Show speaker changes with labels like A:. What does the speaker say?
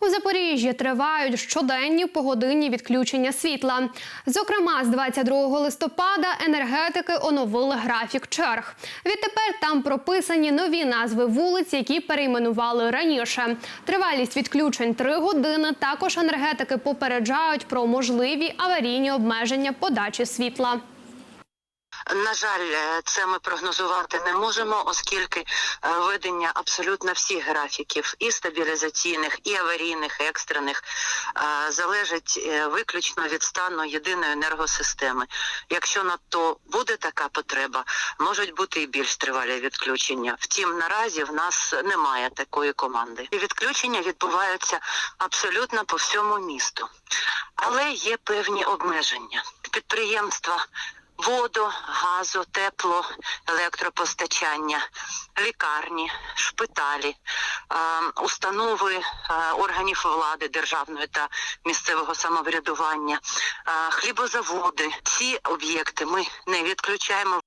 A: У Запоріжжі тривають щоденні погодинні відключення світла. Зокрема, з 22 листопада енергетики оновили графік черг. Відтепер там прописані нові назви вулиць, які перейменували раніше. Тривалість відключень 3 години. Також енергетики попереджають про можливі аварійні обмеження подачі світла.
B: На жаль, е, це ми прогнозувати не можемо, оскільки е, ведення абсолютно всіх графіків, і стабілізаційних, і аварійних, і екстрених, е, залежить виключно від стану єдиної енергосистеми. Якщо на то буде така потреба, можуть бути і більш тривалі відключення. Втім, наразі в нас немає такої команди. І відключення відбуваються абсолютно по всьому місту, але є певні обмеження. Підприємства воду, газу, тепло, електропостачання, лікарні, шпиталі, е, установи е, органів влади державної та місцевого самоврядування, е, хлібозаводи. Ці об'єкти ми не відключаємо